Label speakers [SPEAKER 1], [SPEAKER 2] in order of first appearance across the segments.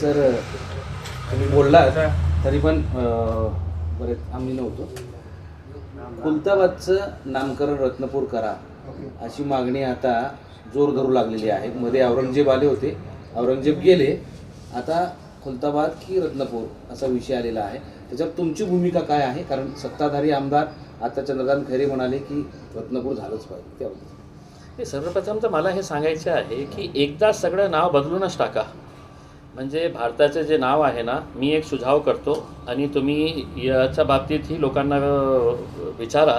[SPEAKER 1] Sir तुम्ही बोलला तरी पण बरेच आम्ही नव्हतो. कुलताबादचं नामकरण रत्नपूर करा अशी मागणी आता जोर धरू लागलेली आहे. मध्ये औरंगजेब आले होते. औरंगजेब गेले. आता खुलताबाद की रत्नपूर असा विषय आलेला आहे. त्याच्यावर तुमची भूमिका काय आहे? कारण सत्ताधारी आमदार आता चंद्रकांत खैरे म्हणाले की रत्नपूर झालंच पाहिजे. त्याबद्दल.
[SPEAKER 2] हे सर्वप्रथम तर मला हे सांगायचं आहे की एकदा सगळं नाव बदलूनच टाका. म्हणजे भारताचं जे नाव आहे ना मी एक सुझाव करतो आणि तुम्ही याच्या बाबतीतही लोकांना विचारा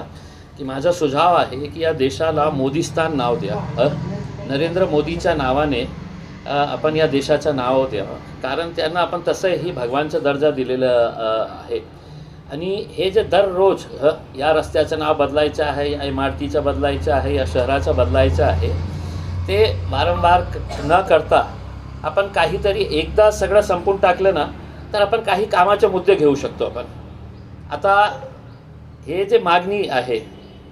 [SPEAKER 2] की माझा सुझाव आहे की या देशाला मोदीस्तान नाव द्या. अ? नरेंद्र मोदीच्या नावाने आपण या देशाचं नाव द्या कारण त्यांना आपण तसंही भगवानचा दर्जा दिलेला आहे. आणि हे जे दररोज ह या रस्त्याचं नाव बदलायचं आहे या इमारतीचं बदलायचं आहे या शहराचं बदलायचं आहे ते वारंवार न करता आपण काहीतरी एकदा सगळं संपून टाकलं ना तर आपण काही कामाचे मुद्दे घेऊ शकतो आपण. आता हे जे मागणी आहे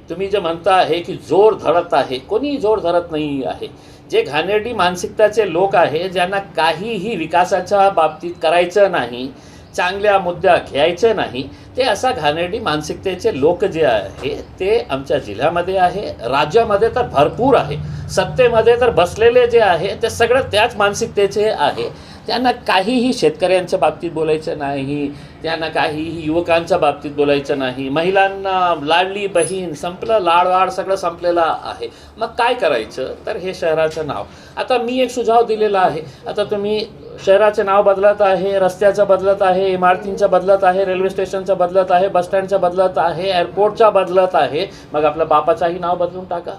[SPEAKER 2] तुम्ही जे म्हणता आहे की जोर धरत आहे कोणी जोर धरत नाही आहे. जे घाणेरडी मानसिकताचे लोक आहे ज्यांना काहीही विकासाच्या बाबतीत करायचं नाही चांगल्या मुद्द्या घ्यायचं नाही ते असा घाणेरडी मानसिकतेचे लोक जे आहे ते आमच्या जिल्ह्यामध्ये आहे राज्यामध्ये तर भरपूर आहे. सत्तेमध्ये तर बसलेले जे आहे ते सगळं त्याच मानसिकतेचे आहे. त्यांना काहीही शेतकऱ्यांच्या बाबतीत बोलायचं नाही त्यांना काहीही युवकांच्या बाबतीत बोलायचं नाही. महिलांना लाडली बहीण संपलं लाडवाड सगळं संपलेलं आहे. मग काय करायचं? तर हे शहराचं नाव. आता मी एक सुझाव दिलेला आहे. आता तुम्ही शहराचे नाव बदलत आहे रस्त्याचं बदलत आहे इमारतींचं बदलत आहे रेल्वे स्टेशनचं बदलत आहे बसस्टँडचं बदलत आहे एअरपोर्टचा बदलत आहे. मग आपल्या बापाचाही नाव बदलून टाका.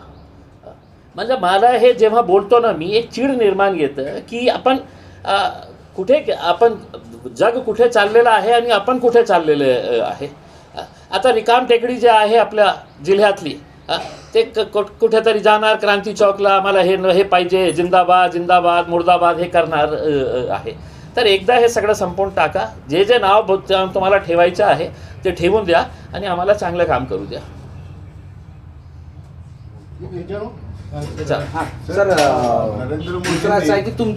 [SPEAKER 2] म्हणजे मला हे जेव्हा बोलतो ना मी एक चीड निर्माण येतं की आपण कुठे आपण जग कुठे चाललेलं आहे आणि आपण कुठे चाललेले आहे? आता रिकाम टेकडी जे आहे आपल्या जिल्ह्यातली ते कुठेतरी जाणार क्रांती चौकला मला हे हे पाहिजे जिंदाबाद जिंदाबाद मुर्दाबाद हे करणार आहे. तर एकदा हे सगळं संपवून टाका. जे जे नाव तुम्हाला ठेवायचं आहे ते ठेवून द्या आणि आम्हाला चांगलं काम करू द्या.
[SPEAKER 1] सर
[SPEAKER 3] नरेंद्र
[SPEAKER 1] दुसरं असं आहे की तुम